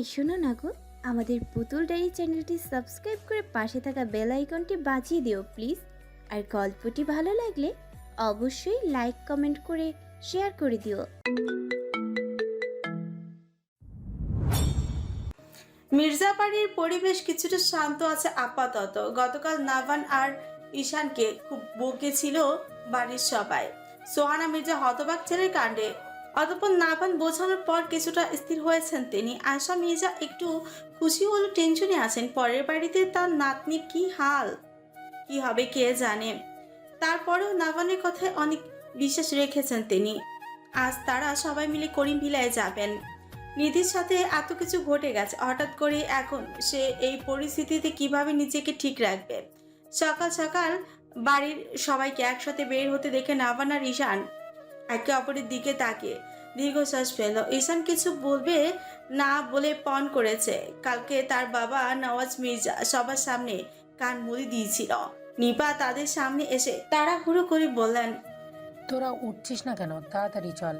এই শোনো না গো, আমাদের পুতুল ডায়েরি চ্যানেলটি সাবস্ক্রাইব করে পাশে থাকা বেল আইকনটি বাজিয়ে দিও প্লিজ। আর গল্পটি ভালো লাগলে অবশ্যই লাইক, কমেন্ট করে শেয়ার করে দিও। মির্জাবাড়ির পরিবেশ কিছুটা শান্ত আছে আপাতত। গতকাল নাভান আর ঈশানকে খুব বকেছিল বাড়ির সবাই। সোহানা মির্জা হতবাক ছেলের কাণ্ডে অতপর নাভান বোঝানোর পর কিছুটা স্থির হয়েছেন তিনি। আয়সা মির্জা একটু খুশি হলো, টেনশনে আছেন, পরের বাড়িতে তার নাতনি কি হাল? কি হবে কে জানে? তারপরেও নাভানের কথায় অনেক বিশ্বাস রেখেছেন তিনি। আজ তারা সবাই মিলে করিম ভিলায় যাবেন। নিধির সাথে এত কিছু ঘটে গেছে, হঠাৎ করে এখন সে এই পরিস্থিতিতে কীভাবে নিজেকে ঠিক রাখবে? সকাল সকাল বাড়ির সবাইকে একসাথে বের হতে দেখে নাভান আর ঈশান একে অপরের দিকে তাকিয়ে। দীর্ঘশ্বাস ফেল ঈশান কিছু বলবে না বলে পণ করেছে। কালকে তার বাবা নওয়াজ মির্জা সবার সামনে কান মুড়ি দিয়েছিল। নিপা তাদের সামনে এসে তাড়াহুড়ো করে বললেন তোরা উঠছিস না কেন? তাড়াতাড়ি চল।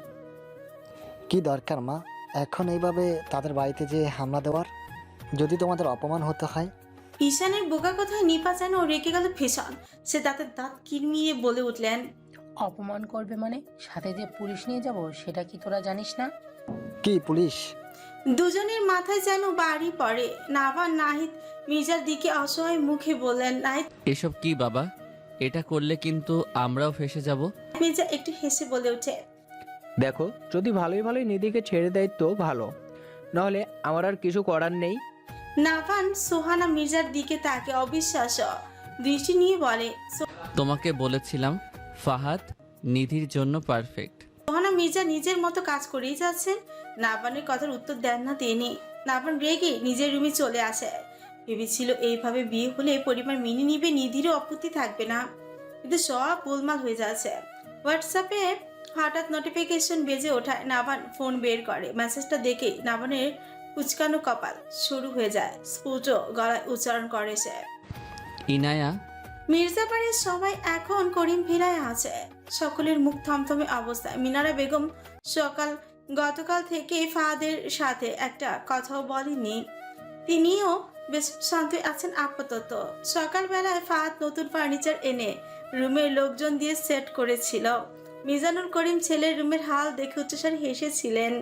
কি দরকার মা? এখন এইভাবে তাদের বাড়িতে যে হামলা দেওয়ার? যদি তোমাদের অপমান হতে হয়? ঈশানের বোকা কথায় নিপা যেন রেখে গেল ভীষণ। সে দাঁতের দাঁত কিরমিয়ে বলে উঠলেন অপমান করবে মানে? সাথে যে পুলিশ নিয়ে যাব সেটা কি তোরা জানিস না? কি পুলিশ? দুজনের মাথায় যেন বাড়ি পড়ে। নাভা নাহিদ মির্জার দিকে অসহায় মুখে বললেন নাহিদ এসব কি বাবা? এটা করলে কিন্তু আমরাও ফেসে যাব। মির্জা একটু হেসে বলে ওঠে। দেখো যদি ভালোই ভালোই নিধিকে ছেড়ে দেয় তো ভালো। নাহলে আমার আর কিছু করার নেই। নাভান সোহানা মির্জার দিকে তাকে অবিশ্বাস দৃষ্টি নিয়ে বলে তোমাকে বলেছিলাম ফাহাদ নিধির জন্য পারফেক্ট সোহানা মির্জা নিজের মতো কাজ করেই যাচ্ছেন। নাভানের কথার উত্তর দেন না তিনি। নাভান রেগে নিজের রুমে চলে আসে। ভেবেছিল এইভাবে বিয়ে হলে পরিবার মেনে নিবে নিধিরও আপত্তি থাকবে না। কিন্তু সব গোলমাল হয়ে যাচ্ছে। হোয়াটসঅ্যাপে হঠাৎ নোটিফিকেশন বেজে ওঠায়। নাবান ফোন বের করে। মেসেজটা দেখেই নাবানের কুচকানো কপাল শুরু হয়ে যায়। স্ফুট গলায় উচ্চারণ করে সে। ইনায়া মির্জাবাড়ির সবাই এখন করিম ভিলায় আছে। সকলের মুখ থমথমে অবস্থায়। মিনারা বেগম সকাল, গতকাল থেকে ফাদের সাথে একটা কথাও বলেনি তিনিও বেশ শান্ত আছেন আপাতত। সকালবেলায় ফাহাদ নতুন ফার্নিচার এনে রুমের লোকজন দিয়ে সেট করেছিল। মিজানুল করিম ছেলের রুমের হাল দেখে উচ্চস্বরে হেসেছিলেন।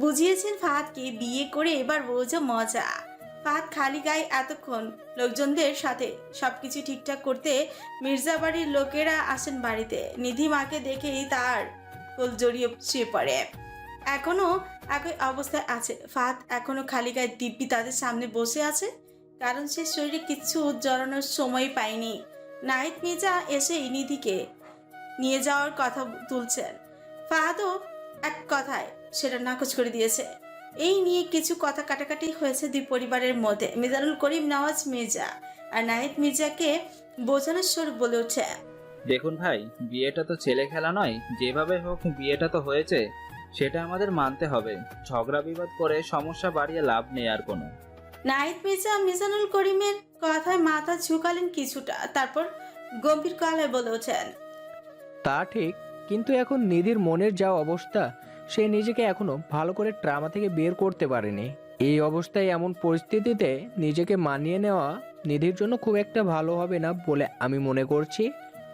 বুঝিয়েছেন ফাহাদকে বিয়ে করে এবার বোঝো মজা। ফাহাদ খালি গায়ে এতক্ষণ? লোকজনদের সাথে সবকিছু ঠিকঠাক করতে মির্জা বাড়ির লোকেরা আসেন বাড়িতে। নিধি মাকে দেখেই তার কোল জড়িয়ে শুয়ে পড়ে। এখনও একই অবস্থায় আছে। ফাহাদ এখনও খালি গায়ে দিব্যি তাদের সামনে বসে আছে। কারণ সে শরীরে কিচ্ছু জড়ানোর সময় পায়নি। নাহিদ মির্জা এসেই নিধিকে নিয়ে যাওয়ার কথা তুলছেন। ফাহাদও এক কথায় সেটা নাকচ করে দিয়েছে। এই নিয়ে কিছু কথা কাটাকাটি হয়েছে দুই পরিবারের মধ্যে। মিজানুল করিম নওয়াজ মির্জা আর নাহিদ মির্জাকে বোঝানোর স্বর বলে ওঠে দেখুন ভাই বিয়েটা তো ছেলে খেলা নয় যেভাবে হোক বিয়েটা তো হয়েছে সেটা আমাদের মানতে হবে। ঝগড়া বিবাদ করে সমস্যা বাড়িয়ে লাভ নেই আর কোনো। নাহিদ মির্জা মিজানুল করিমের কথায় মাথা ঝুঁকালেন কিছুটা তারপর গম্ভীর গলায় বলে ওঠেন। তা ঠিক কিন্তু এখন নিধির মনের যা অবস্থা সে নিজেকে এখনও ভালো করে ট্রামা থেকে বের করতে পারেনি। এই অবস্থায় এমন পরিস্থিতিতে নিজেকে মানিয়ে নেওয়া নিধির জন্য খুব একটা ভালো হবে না বলে আমি মনে করছি।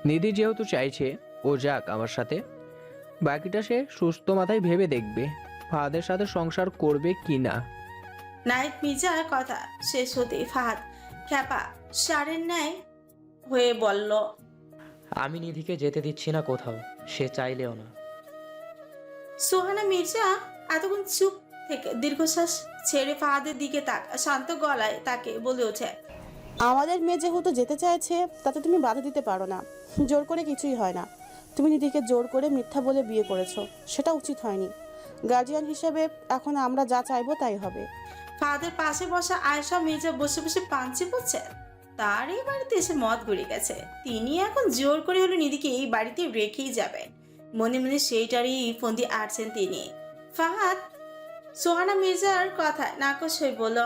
নিধি যেহেতু চাইছে ও যাক আমার সাথে। বাকিটা সে সুস্থ মাথায় ভেবে দেখবে ফাদের সাথে সংসার করবে কি না। নাহিদ মির্জার কথা শেষ হতেই ফাহাদ খ্যাপা সারের ন্যায় হয়ে বলল আমি নিধিকে যেতে দিচ্ছি না কোথাও সে চাইলেও না। সোহানা মির্জা এতক্ষণ চুপ থেকে দীর্ঘশ্বাস ছেড়ে ফাহাদের দিকে তাক শান্ত গলায় তাকে বলে ওঠে আমাদের মেয়ে যেহেতু যেতে চাইছে তাতে তুমি বাধা দিতে পারো না। জোর করে কিছুই হয় না। তুমি নিধিকে জোর করে মিথ্যা বলে বিয়ে করেছ সেটা উচিত হয়নি। গার্জিয়ান হিসেবে এখন আমরা যা চাইব তাই হবে। ফাহাদের পাশে বসা আয়েশা মির্জা বসে বসে পাঞ্চি পড়ছেন তার এই বাড়িতে এসে মত গড়ে গেছে। তিনি এখন জোর করে হলো নিধিকে এই বাড়িতে রেখেই যাবেন। মনে মনে সেইটারই ফন্দি আটছেন তিনি। ফাহাদ সোহানা মির্জার কথা নাকচ হয়ে বলল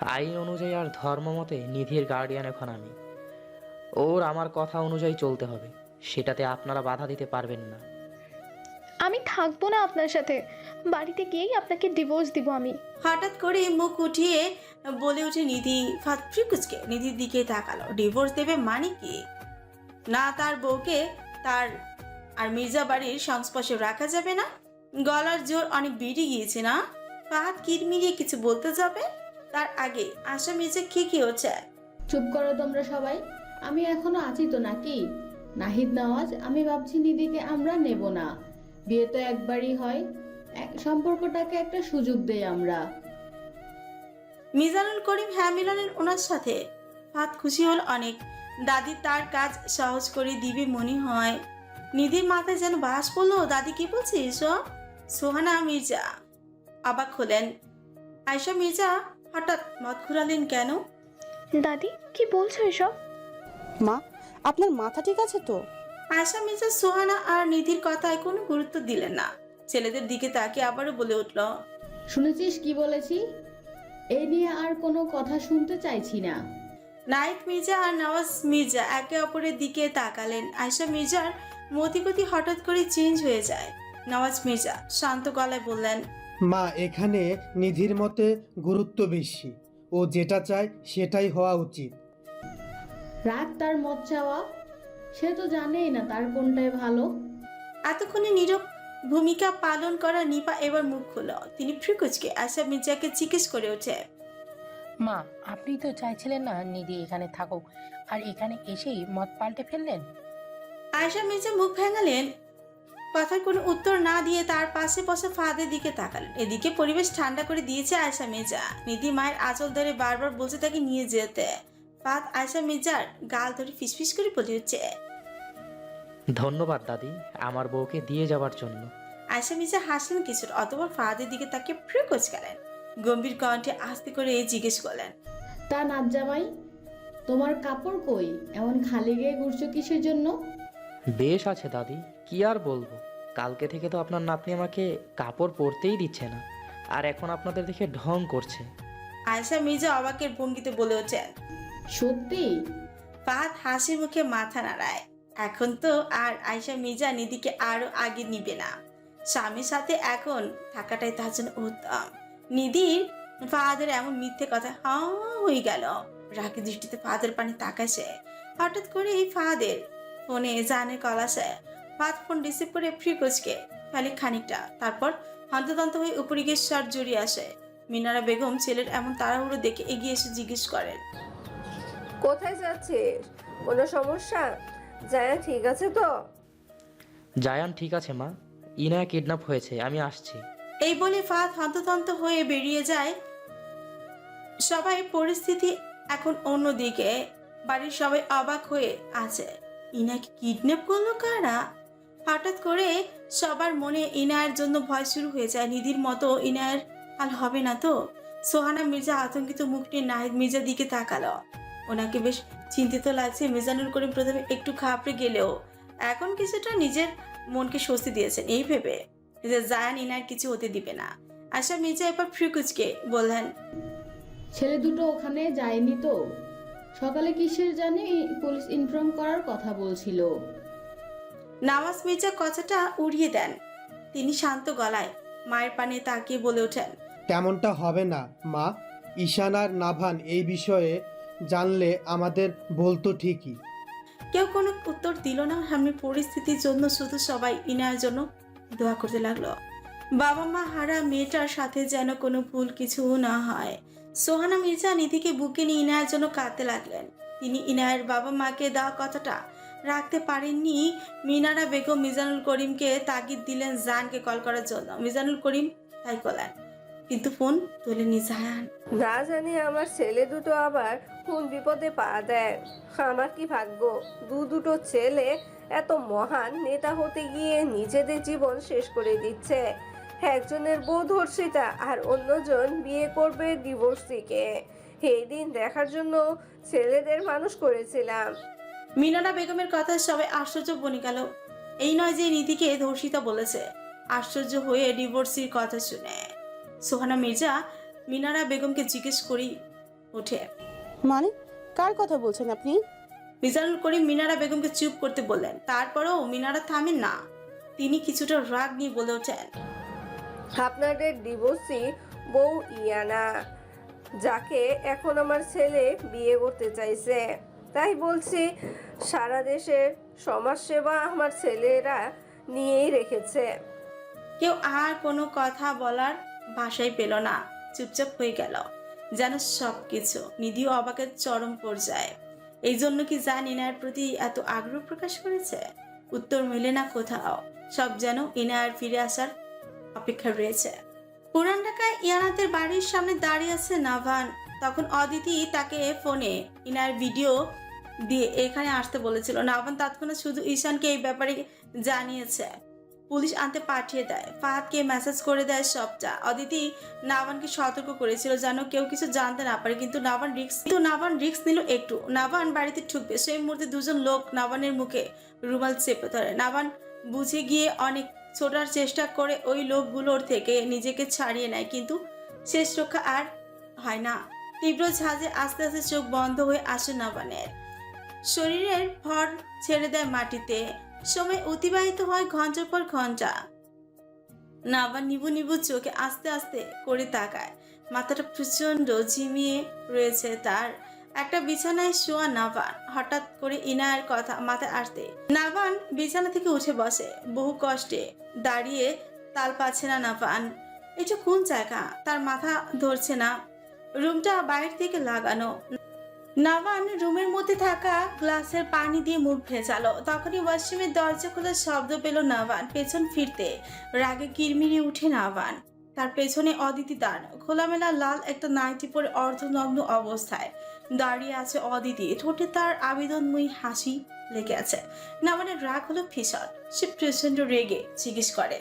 আইন অনুযায়ী আর ধর্ম মতে নিধির গার্ডিয়ান এখন আমি। ওর আমার কথা অনুযায়ী চলতে হবে। সেটাতে আপনারা বাধা দিতে পারবেন না। আমি থাকব না আপনার সাথে। বাড়িতে গিয়েই আপনাকে ডিভোর্স দিব আমি। হঠাৎ করে মুখ উঠিয়ে বলে ওঠে নিধি। ফাত ফ্রিকুচকে নিধির দিকে তাকালো। ডিভোর্স দেবে মানে কি? না তার বউকে তার আর মির্জা বাড়ির সংস্পর্শে রাখা যাবে না? গলার জোর অনেক বেড়ে গিয়েছে না? ফাহাদ কিরমিরিয়ে কিছু বলতে যাবে? তার আগে আশা মির্জা কি কি হচ্ছে। চুপ করো তোমরা সবাই। আমি এখনও আছি তো নাকি? নাহিদ নওয়াজ আমি ভাবছি নিদিকে আমরা নেব না। বিয়ে তো একবারই হয়। এক- সম্পর্কটাকে একটা সুযোগ দেই আমরা। মিজানুল করিম হ্যাঁ মিলনের ওনার সাথে। ফাত খুশি হল অনেক। দাদি তার কাজ সহজ করে দিবে মনে হয়। নিধির মাথায় যেন বাস পড়ল দাদি কি বলছিস? সোহানা মির্জা। অবাক হলেন। আয়শা মির্জা হঠাৎ মত ঘুরালেন কেন? দাদি কি বলছো এসব? মা আপনার মাথা ঠিক আছে তো? আয়শা মির্জা সোহানা আর নিধির কথায় কোনো গুরুত্ব দিলেন না। ছেলেদের দিকে তাকে আবারও বলে উঠল শুনেছিস কি বলেছি? এ নিয়ে আর কোনো কথা শুনতে চাইছি না। নাইক মির্জা আর নওয়াজ মির্জা একে অপরের দিকে তাকালেন। আয়শা মির্জার মতিগতি হঠাৎ করে চেঞ্জ হয়ে যায়। নওয়াজ মির্জা শান্ত গলায় বললেন মা এখানে নিধির মতে গুরুত্ব বেশি। ও যেটা চায় সেটাই হওয়া উচিত। রাগ তার মত চাওয়া? সে তো জানেই না তার কোনটাই ভালো। এতক্ষণে নীরব ভূমিকা পালন করা নিপা এবার মুখ খুলল। তিনি ফ্রিকুচকে আয়শা মির্জাকে জিজ্ঞেস করে ওঠে মা আপনি তো চাইছিলেন না নিধি এখানে থাকুক আর এখানে এসেই মত পাল্টে ফেললেন? আয়শা মির্জা মুখ ভেঙালেন। কথার কোনো উত্তর না দিয়ে তার পাশে বসে ফাদের দিকে তাকালেন। এদিকে পরিবেশ ঠান্ডা করে দিয়েছে আয়শা মির্জা। নিধি মায়ের আঁচল ধরে বারবার বলছে তাকে নিয়ে যেতে। ফাদ আয়শা মির্জার গাল ধরে ফিসফিস করে বলে হচ্ছে ধন্যবাদ দাদি আমার বউকে দিয়ে যাওয়ার জন্য। আয়শা মির্জা হাসলেন কিছুটা অতবার ফাদের দিকে তাকে ফ্রিকোচ গেলেন গম্ভীর কণ্ঠে আস্তে করে এই জিজ্ঞেস করলেন তা নাচ জামাই তোমার কাপড় কই? এমন খালি গায়ে ঘুরছো কিসের জন্য? বেশ আছে দাদি কি আর বলব? কালকে থেকে তো আপনার নাতনি আমাকে কাপড় পরতেই দিচ্ছে না আর এখন আপনাদের দেখে ঢং করছে। আয়শা মির্জা অবাকের ভঙ্গিতে বলে ওঠেন সত্যি? ফাহাদ হাসি মুখে মাথা নাড়ায়। এখন তো আর আয়শা মির্জা নিধিকে আরও আগে নিবে না। স্বামীর সাথে এখন থাকাটাই তার জন্য উত্তম। নিধির ফাহাদের এমন মিথ্যে কথা হা হয়ে গেল। রাগি দৃষ্টিতে ফাহাদের পানি তাকাছে হঠাৎ করে এই ফাহাদের ফোনে জানে কল আসে। ফাহাদ ফোন রিসিভ করে ফ্রি কোচকে। ফেলে খানিকটা। তারপর হন্তদন্ত হয়ে উপরে গিয়ে শার্ট জড়িয়ে আসে। মিনারা বেগম ছেলের এমন তাড়াহুড়ো দেখে এগিয়ে এসে জিজ্ঞেস করেন কোথায় যাচ্ছিস? কোনো সমস্যা? জায়া ঠিক আছে তো? জায়ান ঠিক আছে মা। ইনায়া কিডন্যাপ হয়েছে আমি আসছি। এই বলে ফাদ হন্ততন্ত হয়ে বেরিয়ে যায়। সবাই পরিস্থিতি এখন অন্যদিকে। বাড়ির সবাই অবাক হয়ে আছে। ইনাকে কিডন্যাপ করল কারা? হঠাৎ করে সবার মনে ইনায়ের জন্য ভয় শুরু হয়ে যায়। নিধির মতো ইনায়ের হাল হবে না তো? সোহানা মির্জা আতঙ্কিত মুখ নিয়ে নাহিদ মির্জার দিকে তাকালো। ওনাকে বেশ চিন্তিত লাগছে। মিজানুর করিম প্রথমে একটু খাপড়ে গেলেও এখন কিছুটা নিজের মনকে স্বস্তি দিয়েছেন। এই ভেবে যে জায়ান ইনার কিছু হতে দিবে না। আশা মির্জা এবার ফ্রিকুচকে বললেন, ছেলে দুটো ওখানে যায়নি তো? সকালে কিসের জানি পুলিশ ইনফর্ম করার কথা বলছিল। নামাজ মির্জা কথাটা উড়িয়ে দেন। তিনি শান্ত গলায় মায়ের পানে তাকিয়ে বলে ওঠেন তেমনটা হবে না মা। ঈশান আর নাভান এই বিষয়ে জানলে আমাদের বলতো ঠিকই। কেউ কোনো উত্তর দিল না। আমি পরিস্থিতির জন্য শুধু সবাই ইনার জন্য দোয়া করতে লাগল। বাবা মা হারা মেয়েটার সাথে যেন কোনো ভুল কিছু না হয়। সোহানা মির্জা নিধিকে বুকে নিয়ে ইনায়ের জন্য কাঁদতে লাগলেন। তিনি ইনায়ের বাবা মাকে দেওয়া কথাটা রাখতে পারেননি। মিনারা বেগম মিজানুল করিমকে তাগিদ দিলেন জানকে কল করার জন্য। মিজানুল করিম তাই করলেন। কিন্তু ফোন তোলেনি জায়ান না জানি আমার ছেলে দুটো আবার কোন বিপদে পা দেয়। আমার কি ভাগ্য? দু দুটো ছেলে এত মহান নেতা হতে গিয়ে নিজেদের জীবন শেষ করে দিচ্ছে। একজনের বউ ধর্ষিতা আর অন্যজন বিয়ে করবে ডিভোর্সিকে এই দিন দেখার জন্য ছেলেদের মানুষ করেছিলাম। মিনারা বেগমের কথা সবাই আশ্চর্য বনে গেল। এই নয় যে নীতিকে ধর্ষিতা বলেছে। আশ্চর্য হয়ে ডিভোর্সির কথা শুনে। সোহানা মির্জা মিনারা বেগমকে জিজ্ঞেস করি ওঠে। মানে কার কথা বলছেন আপনি? মিজানুল করিম মিনারা বেগমকে চুপ করতে বললেন। তারপরেও মিনারা থামেন না। তিনি কিছুটা রাগ নিয়ে বলে ওঠেন। আপনাদের ডিভোর্সি বউ ইয়ানা, যাকে এখন আমার ছেলে বিয়ে করতে চাইছে। তাই বলছি, সারা দেশের সমাজসেবা আমার ছেলেরা নিয়েই রেখেছে। কেউ আর কোনো কথা বলার ভাষাই পেল না, চুপচাপ হয়ে গেল। যেন সব কিছু নিধিও অবাকের চরম পর্যায়ে। এই জন্য কি জান ইনায়ের প্রতি এত আগ্রহ প্রকাশ করেছে? উত্তর মেলে না কোথাও। সব যেন ইনায়ের ফিরে আসার অপেক্ষা রয়েছে। পুরান ঢাকায় ইয়ানাতের বাড়ির সামনে দাঁড়িয়ে আছে নাভান। তখন অদিতি তাকে ফোনে ইনার ভিডিও দিয়ে এখানে আসতে বলেছিল। নাভান তৎক্ষণাৎ শুধু ঈশানকে এই ব্যাপারে জানিয়েছে। পুলিশ আনতে পাঠিয়ে দেয়। ফাহাদকে মেসেজ করে দেয় সবটা। অদিতি নাভানকে সতর্ক করেছিল যেন কেউ কিছু জানতে না পারে। কিন্তু নাভান রিক্স কিন্তু নাভান রিক্স নিল একটু। নাভান বাড়িতে ঠুকবে সেই মুহূর্তে দুজন লোক নাভানের মুখে রুমাল চেপে ধরে। নাভান বুঝে গিয়ে অনেক ছোটার চেষ্টা করে ওই লোকগুলোর থেকে নিজেকে ছাড়িয়ে নেয়, কিন্তু শেষ রক্ষা আর হয় না। তীব্র ঝাঁজে আস্তে আস্তে চোখ বন্ধ হয়ে আসে নাভানের শরীরের ভর ছেড়ে দেয় মাটিতে। সময় অতিবাহিত হয় ঘণ্টার পর ঘণ্টা। নাবা নিবু নিবু চোখে আস্তে আস্তে করে তাকায়। মাথাটা প্রচণ্ড ঝিমিয়ে রয়েছে তার। একটা বিছানায় শোয়া নাভান। হঠাৎ করে ইনায়ের কথা মাথায় আসতে। নাভান বিছানা থেকে উঠে বসে, বহু কষ্টে। দাঁড়িয়ে তাল পাচ্ছে না নাভান। এটা কোন জায়গা, তার মাথা ধরছে না। রুমটা বাইরে থেকে লাগানো। নাভান রুমের মধ্যে থাকা গ্লাসের পানি দিয়ে মুখ ভেজালো। তখনই ওয়াশরুমের দরজা খোলার শব্দ পেল নাভান পেছন ফিরতে। রাগে কিরমিরি উঠে নাভান। তার পেছনে অদিতি দাঁড়। খোলামেলা লাল একটা নাইটি পরে অর্ধনগ্ন অবস্থায়। দাঁড়িয়ে আছে অদিতি। ঠোঁটে তার আবেদনময়ী হাসি লেগে আছে। নাভানের রাগ হলো ভীষণ সে প্রচণ্ড রেগে জিজ্ঞেস করে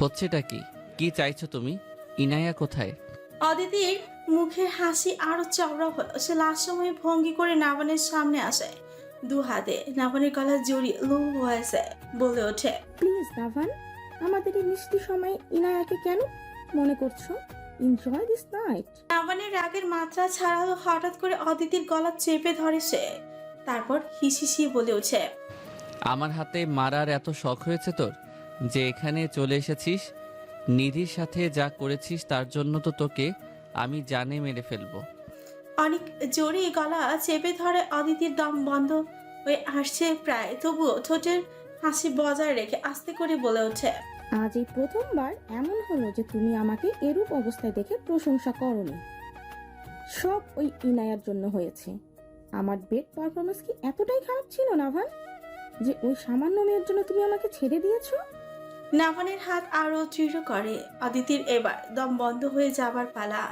হচ্ছেটা কি? কি চাইছো তুমি? ইনায়া কোথায়? অদিতির মুখের হাসি আরও চওড়া হলো। সে লাস্ট সময় ভঙ্গি করে নাবানের সামনে আসে। দু হাতে নাবানের গলা জড়িয়ে লো ভয়েসে বলে ওঠে। প্লিজ নাভান আমাদের এই মিষ্টি সময় ইনায়াকে কেন মনে করছ? এনজয় দিস নাইট নাবানের রাগের মাত্রা ছাড়াও হঠাৎ করে অদিতির গলা চেপে ধরে সে। তারপর হিসিসিয়ে বলে ওঠে। আমার হাতে মারার এত শখ হয়েছে তোর? যে এখানে চলে এসেছিস নিধির সাথে যা করেছিস তার জন্য তো তোকে আমি জানে মেরে ফেলব। অনেক জোরে গলা চেপে ধরে অদিতির দম বন্ধ হয়ে আসছে প্রায়। তবুও ঠোঁটের হাসি বজায় রেখে আস্তে করে বলে ওঠে। আজ এই প্রথমবার এমন হলো যে তুমি আমাকে এরূপ অবস্থায় দেখে প্রশংসা করনি। সব ওই ইনায়ার জন্য হয়েছে। আমার বেড পারফরমেন্স কি এতটাই খারাপ ছিল না নাভান? যে ওই সামান্য মেয়ের জন্য তুমি আমাকে ছেড়ে দিয়েছ? নাভানের হাত আরও দৃঢ় করে। অদিতির এবার দম বন্ধ হয়ে যাবার পালা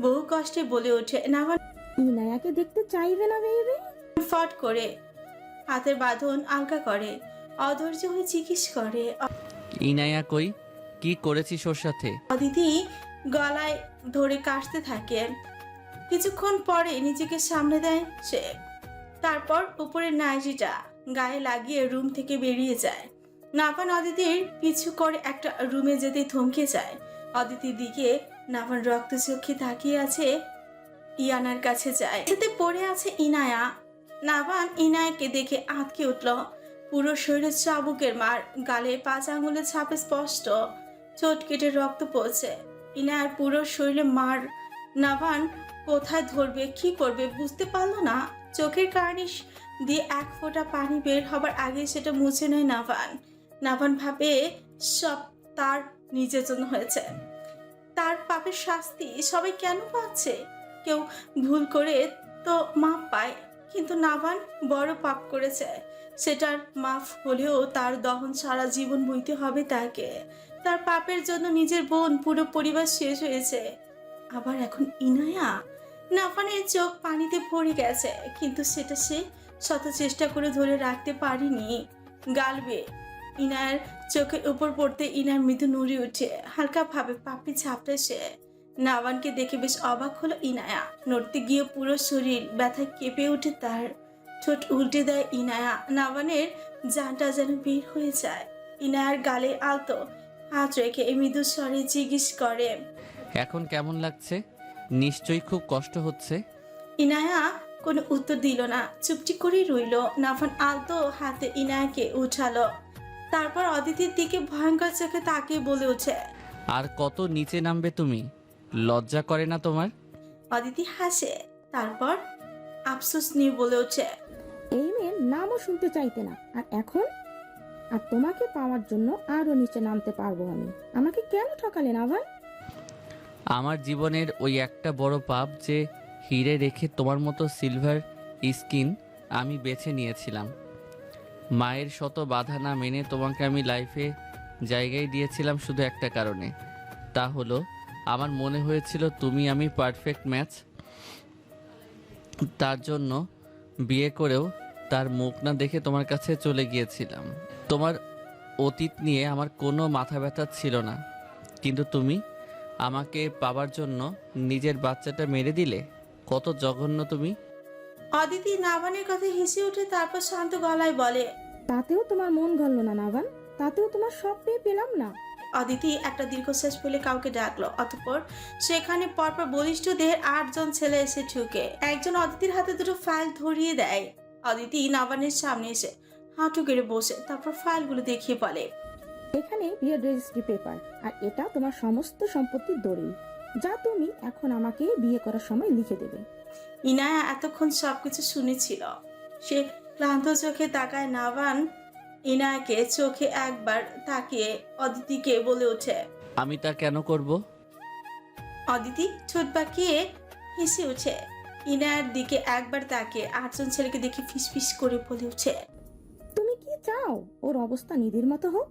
বহু কষ্টে বলে ওঠে নাভান ইনায়াকে দেখতে চাইবে না বেইবে ফট করে হাতের বাঁধন আলগা করে অধৈর্য হয়ে জিজ্ঞেস করে ইনায়া কই, কি করেছিস ওর সাথে? অদিতি গলায় ধরে কাশতে থাকে। কিছুক্ষণ পরে নিজেকে সামনে দেয় সে। তারপর উপরের নাইজিটা গায়ে লাগিয়ে রুম থেকে বেরিয়ে যায়। নাভান অদিতির পিছু করে একটা রুমে যেতে থমকে যায়। অদিতির দিকে নাভান রক্ত চোখে তাকিয়ে আছে, ইয়ানার কাছে যায়। এতে পড়ে আছে ইনায়া। নাভান ইনায়াকে দেখে আঁতকে উঠল। পুরো শরীরে চাবুকের মার গালে পাঁচ আঙুলের ছাপে স্পষ্ট। চোট কেটে রক্ত পড়ছে। ইনায়ার পুরো শরীরে মার নাভান কোথায় ধরবে, কি করবে বুঝতে পারল না। চোখের কার্নিশ দিয়ে এক ফোঁটা পানি বের হবার আগে সেটা মুছে নেয় নাভান নাভান ভাবে সব তার নিজের জন্য হয়েছে। তার পাপের শাস্তি সবাই কেন পাচ্ছে? কেউ ভুল করে তো মাপ পায়, কিন্তু নাভান বড় পাপ করেছে। সেটার মাফ হলেও তার দহন সারা জীবন বইতে হবে তাকে। তার পাপের জন্য নিজের বোন পুরো পরিবার শেষ হয়েছে। আবার এখন ইনায়া? নাফানের চোখ পানিতে ভরে গেছে, কিন্তু সেটা সে শত চেষ্টা করে ধরে রাখতে পারিনি। গালবে। ইনার চোখের উপর পড়তে ইনার মৃদু নুড়ি উঠে হালকা ভাবে পাপড়ি ঝাপটে সে। নাওয়ানকে দেখে বেশ অবাক হলো ইনায়া। নড়তে গিয়ে পুরো শরীর ব্যথায় কেঁপে ওঠে তার। ঠোঁট উল্টে দেয় ইনায়া। নাওয়ানের জানটা যেন বের হয়ে যায়। ইনায়ার গালে আলতো হাত রেখে মৃদু স্বরে জিজ্ঞেস করে এখন কেমন লাগছে? নিশ্চয়ই খুব কষ্ট হচ্ছে। ইনায়া কোনো উত্তর দিল না চুপটি করেই রইল। নাফান আলতো হাতে ইনায়াকে উঠালো। তারপর অদিতির দিকে ভয়ঙ্কর চোখে তাকিয়ে বলে ওঠে আর কত নিচে নামবে তুমি? লজ্জা করে না তোমার? অদিতি হাসে তারপর আফসোস নিয়ে বলে ওঠে মেয়ের নামও শুনতে চাইতে না। আর এখন? আর তোমাকে পাওয়ার জন্য আরও নিচে নামতে পারব আমি। আমাকে কেন ঠকালেন আবার আমার জীবনের ওই একটা বড় পাপ যে হিরে রেখে তোমার মতো সিলভার স্কিন আমি বেছে নিয়েছিলাম। মায়ের শত বাধা না মেনে তোমাকে আমি লাইফে জায়গায় দিয়েছিলাম শুধু একটা কারণে। তা হলো, আমার মনে হয়েছিল তুমি আমি পারফেক্ট ম্যাচ। তার জন্য বিয়ে করেও তার মুখ না দেখে তোমার কাছে চলে গিয়েছিলাম। তোমার অতীত নিয়ে আমার কোনো মাথা ব্যথা ছিল না। কিন্তু তুমি আমাকে পাবার জন্য নিজের বাচ্চাটা মেরে দিলে? কত জঘন্য তুমি। অদিতি নাবানের কথা হেসে উঠে তারপর শান্ত গলায় বলে তাতেও তোমার মন গলল না নাভান তাতেও তোমার সব পেয়ে পেলাম না। অদিতি একটা দীর্ঘশ্বাস ফেলে কাউকে ডাকলো অতঃপর সেখানে পরপর বলিষ্ঠ দেহের আটজন ছেলে এসে ঢুকে। একজন অদিতির হাতে দুটো ফাইল ধরিয়ে দেয়। অদিতি নাবানের সামনে এসে হাঁটু গেড়ে বসে তারপর ফাইলগুলো দেখিয়ে বলে এখানে বিয়ের রেজিস্ট্রি পেপার আর এটা তোমার সমস্ত সম্পত্তির দলিল যা তুমি এখন আমাকে বিয়ে করার সময় লিখে দেবে। ইনায়া এতক্ষণ সবকিছু শুনেছিল। সে ক্লান্ত চোখে তাকায় নাবান ইনায়াকে চোখে একবার তাকিয়ে অদিতিকে বলে ওঠে আমি তা কেন করব? অদিতি ঠোঁট বাঁকিয়ে হেসে ওঠে ইনায়ার দিকে একবার তাকে আটজন ছেলেকে দেখে ফিসফিস করে বলে ওঠে তুমি কি চাও? ওর অবস্থা নিধির মতো হোক?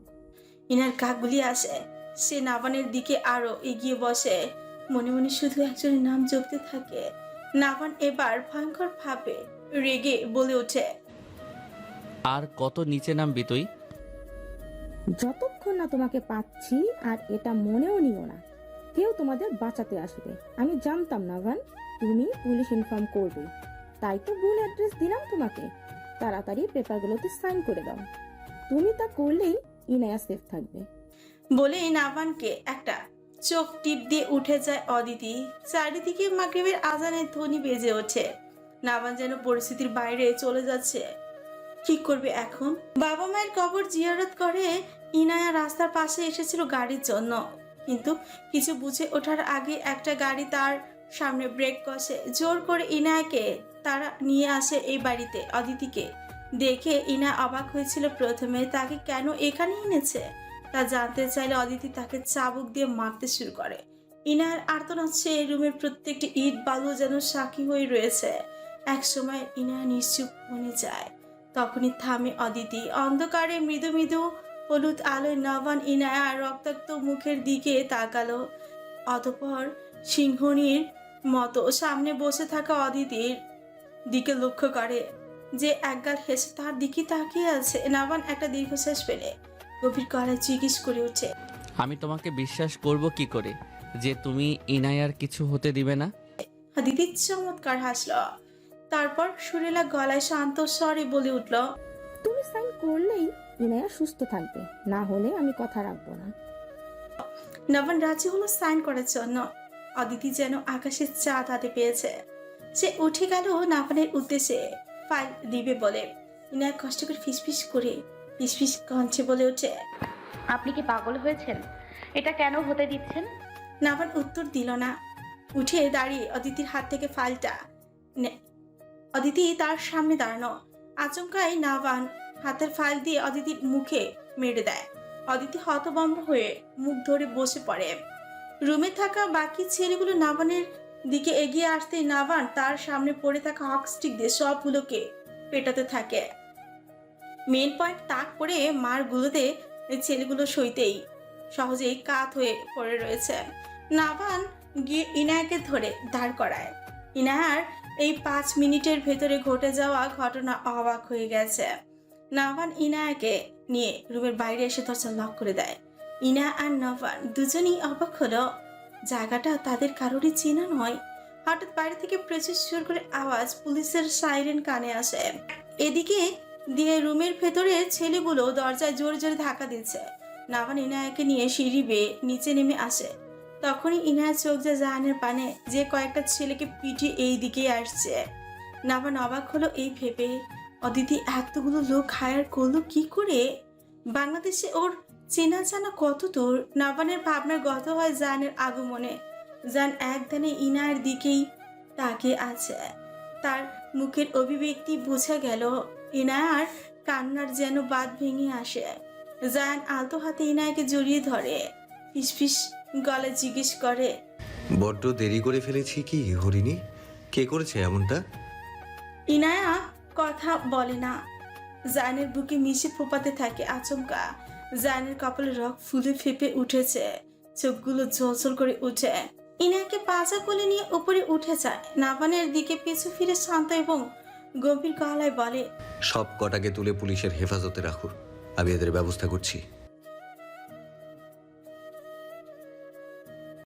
ইনার কাকগুলি আসে। সে নাবানের দিকে আরও এগিয়ে বসে। মনে মনে শুধু একজনের নাম জপতে থাকে। নাবান এবার ভয়ঙ্কর ভাবে রেগে বলে ওঠে আর কত নিচে নামবি তুই? যতক্ষণ না তোমাকে পাচ্ছি আর এটা মনেও নিও না। কেউ তোমাদের বাঁচাতে আসবে। আমি জানতাম না ভান তুমি পুলিশ ইনফর্ম করবে। তাই তো ভুল অ্যাড্রেস দিলাম তোমাকে। তাড়াতাড়ি পেপারগুলোতে সাইন করে দাও। তুমি তা করলেই ইনায়া সেফ থাকবে। বলে নাবানকে একটা চোখ টিপ দিয়ে উঠে যায় অদিতি। চারিদিকে মাগরিবের আজানের ধ্বনি বেজে ওঠে। নাবান যেন পরিস্থিতির বাইরে চলে যাচ্ছে। কি করবে এখন? বাবা মায়ের কবর জিয়ারত করে ইনায়া রাস্তার পাশে এসেছিল গাড়ির জন্য। কিন্তু কিছু বুঝে ওঠার আগে একটা গাড়ি তার সামনে ব্রেক কষে জোর করে ইনাকে তারা নিয়ে আসে এই বাড়িতে, অদিতিকে। দেখে ইনা অবাক হয়েছিল প্রথমে, তাকে কেন এখানে এনেছে? তা জানতে চাইলে অদিতি তাকে চাবুক দিয়ে মারতে শুরু করে। ইনার আর্তনাদ সে রুমের প্রত্যেকটি ইট বালু যেন সাক্ষী হয়ে রয়েছে। এক সময় ইনা নিশ্চুপ মনে যায়। তখনই থামে অদিতি। অন্ধকারে মৃদু মৃদু হলুদ আলোয় নবান ইনায়া রক্তাক্ত মুখের দিকে তাকালো। অতপর সিংহনীর মতো সামনে বসে থাকা অদিতির দিকে লক্ষ্য করে যে একগাল হেসে তার দিকে তাকিয়ে আছে। নাবান একটা দীর্ঘশ্বাস ফেলে গভীর গলায় জিজ্ঞেস করে ওঠে আমি তোমাকে বিশ্বাস করব কি করে যে তুমি ইনায়ার কিছু হতে দিবে না? দিদি চমৎকার হাসল। তারপর সুরেলা গলায় শান্ত স্বরে বলে উঠল তুমি সাইন করলেই ইনায়া সুস্থ থাকবে না হলে আমি কথা রাখব না। নবন রাজি হলো সাইন করার জন্য। অদিতি যেন আকাশের চাঁদ হাতে পেয়েছে। সে উঠে গেল নাবানের উদ্দেশ্যে। ফাইল দিবে বলে। ইনায় কষ্ট করে ফিসফিস করে ফিসফিস কঞ্চে বলে ওঠে আপনি কি পাগল হয়েছেন? এটা কেন হতে দিচ্ছেন? নাবান উত্তর দিল না। উঠে দাঁড়িয়ে অদিতির হাত থেকে ফাইলটা অদিতি তার সামনে দাঁড়ানো। আচমকাই নাবান হাতের ফাইল দিয়ে অদিতির মুখে মেরে দেয়। অদিতি হতভম্ব হয়ে মুখ ধরে বসে পড়ে। রুমে থাকা বাকি ছেলেগুলো নাবানের দিকে এগিয়ে আসতেই নাবান তার সামনে পড়ে থাকা হক স্টিক দিয়ে সবগুলোকে পেটাতে থাকে। মেন পয়েন্ট তাক করে মার গুলোতে ছেলেগুলো সইতেই সহজেই কাত হয়ে পড়ে রয়েছে। নাভান গিয়ে ইনায়াকে ধরে দাঁড় করায়। ইনায়ার এই পাঁচ মিনিটের ভেতরে ঘটে যাওয়া ঘটনা অবাক হয়ে গেছে। নাভান ইনায়াকে নিয়ে রুমের বাইরে এসে দরজা লক করে দেয়। ইনা আর নভান দুজনেই অবাক হলো। জায়গাটা তাদের কারোরই চেনা নয়। হঠাৎ বাইরে থেকে প্রচুর জোর করে আওয়াজ পুলিশের সাইরেন কানে আসে। এদিকে দিয়ে রুমের ভেতরে ছেলেগুলো দরজায় জোরে জোরে ধাক্কা দিচ্ছে। নাভান ইনায়াকে নিয়ে সিঁড়ি বেয়ে নিচে নেমে আসে। তখনই ইনায়া চোখ যা জাহানের পানে যে কয়েকটা ছেলেকে পিঠে এই দিকেই আসছে। নাভান অবাক হলো এই ভেবে। অদিতি এতগুলো লোক হায়ার করল কি করে? বাংলাদেশে ওর চেনা জানা কত দূর নবানের ভাবনার গত হয় জানের আগমনে। জান একদানে ইনায়ের দিকেই তাকিয়ে আছে। তার মুখের অভিব্যক্তি বোঝা গেল ইনায়ার কান্নার যেন বাদ ভেঙে আসে। জায়ান আলতো হাতে ইনায়কে জড়িয়ে ধরে ফিসফিস গলে জিজ্ঞেস করে বড্ড দেরি করে ফেলেছি কি হরিণী? কে করেছে এমনটা? ইনায়া কথা বলে না। জায়নের বুকে মিশে ফোপাতে থাকে আচমকা। জায়নের কপালে রক ফুলে ফেপে উঠেছে, চোখগুলো ঝলঝল করে উঠে। ইনাকে পাজা কোলে নিয়ে উপরে উঠে যায়। নাবানের দিকে পিছু ফিরে শান্ত এবং গভীর গলায় বলে, সব কটাকে তুলে পুলিশের হেফাজতে রাখুন আমি এদের ব্যবস্থা করছি।